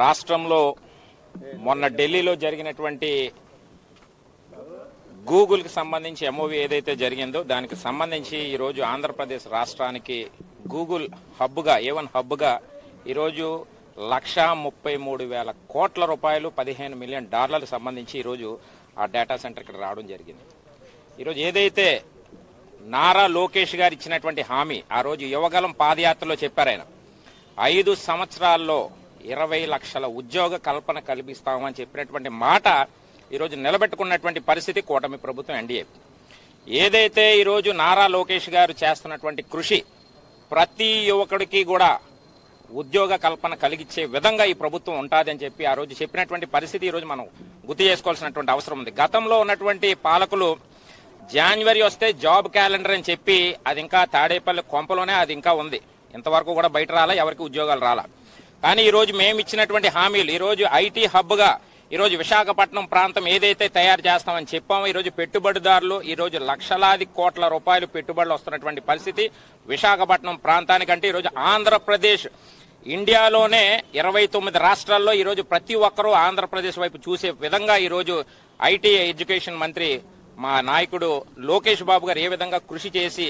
రాష్ట్రంలో మొన్న ఢిల్లీలో జరిగినటువంటి గూగుల్కి సంబంధించి ఎంఓవి ఏదైతే జరిగిందో దానికి సంబంధించి ఈరోజు ఆంధ్రప్రదేశ్ రాష్ట్రానికి గూగుల్ హబ్గా ఏవన్ హబ్గా ఈరోజు లక్షా ముప్పై మూడు వేల కోట్ల రూపాయలు పదిహేను మిలియన్ డాలర్లకు సంబంధించి ఈరోజు ఆ డేటా సెంటర్ ఇక్కడ రావడం జరిగింది. ఈరోజు ఏదైతే నారా లోకేష్ గారు ఇచ్చినటువంటి హామీ ఆ రోజు యువగలం పాదయాత్రలో చెప్పారు ఆయన ఐదు సంవత్సరాల్లో ఇరవై లక్షల ఉద్యోగ కల్పన కల్పిస్తామని చెప్పినటువంటి మాట ఈరోజు నిలబెట్టుకున్నటువంటి పరిస్థితి కూటమి ప్రభుత్వం ఎన్డీఏ. ఏదైతే ఈరోజు నారా లోకేష్ గారు చేస్తున్నటువంటి కృషి ప్రతి యువకుడికి కూడా ఉద్యోగ కల్పన కలిగించే విధంగా ఈ ప్రభుత్వం ఉంటుందని చెప్పి ఆ రోజు చెప్పినటువంటి పరిస్థితి ఈరోజు మనం గుర్తు చేసుకోవాల్సినటువంటి అవసరం ఉంది. గతంలో ఉన్నటువంటి పాలకులు జాన్వరి వస్తే జాబ్ క్యాలెండర్ అని చెప్పి అది ఇంకా తాడేపల్లి కొంపలోనే అది ఇంకా ఉంది. ఇంతవరకు కూడా బయట రాలా ఎవరికి ఉద్యోగాలు రాలా. కానీ ఈరోజు మేము ఇచ్చినటువంటి హామీలు ఈరోజు ఐటీ హబ్గా ఈరోజు విశాఖపట్నం ప్రాంతం ఏదైతే తయారు చేస్తామని చెప్పామో ఈరోజు పెట్టుబడిదారులు ఈరోజు లక్షలాది కోట్ల రూపాయలు పెట్టుబడులు వస్తున్నటువంటి పరిస్థితి విశాఖపట్నం ప్రాంతానికంటే ఈరోజు ఆంధ్రప్రదేశ్ ఇండియాలోనే ఇరవై తొమ్మిది రాష్ట్రాల్లో ఈరోజు ప్రతి ఒక్కరూ ఆంధ్రప్రదేశ్ వైపు చూసే విధంగా ఈరోజు ఐటీ ఎడ్యుకేషన్ మంత్రి మా నాయకుడు లోకేష్ బాబు గారు ఏ విధంగా కృషి చేసి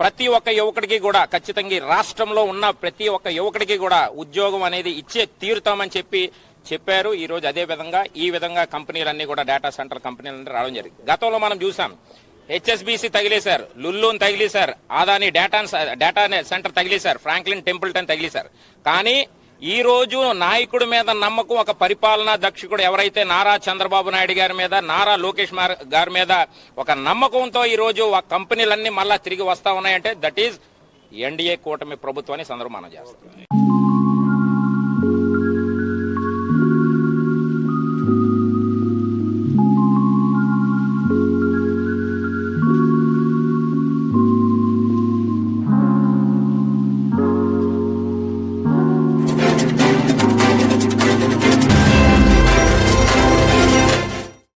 ప్రతి ఒక్క యువకుడికి కూడా ఖచ్చితంగా ఈ రాష్ట్రంలో ఉన్న ప్రతి ఒక్క యువకుడికి కూడా ఉద్యోగం అనేది ఇచ్చే తీరుతామని చెప్పి చెప్పారు. ఈ రోజు అదే విధంగా ఈ విధంగా కంపెనీలన్నీ కూడా డేటా సెంటర్ కంపెనీలన్నీ రావడం జరిగింది. గతంలో మనం చూసాం హెచ్ఎస్బిసి తగిలేశారు లుల్లూన్ తగిలేశారు ఆదాని డేటా డేటా సెంటర్ తగిలేశారు ఫ్రాంక్లిన్ టెంపుల్టన్ తగిలేశారు. కానీ ఈ రోజు నాయకుడి మీద నమ్మకం ఒక పరిపాలనా దక్షకుడు ఎవరైతే నారా చంద్రబాబు నాయుడు గారి మీద నారా లోకేష్ గారి మీద ఒక నమ్మకంతో ఈ రోజు ఆ కంపెనీలన్నీ మళ్ళా తిరిగి వస్తా ఉన్నాయంటే దట్ ఈజ్ ఎన్డీఏ కూటమి ప్రభుత్వాన్ని సందర్భం మనం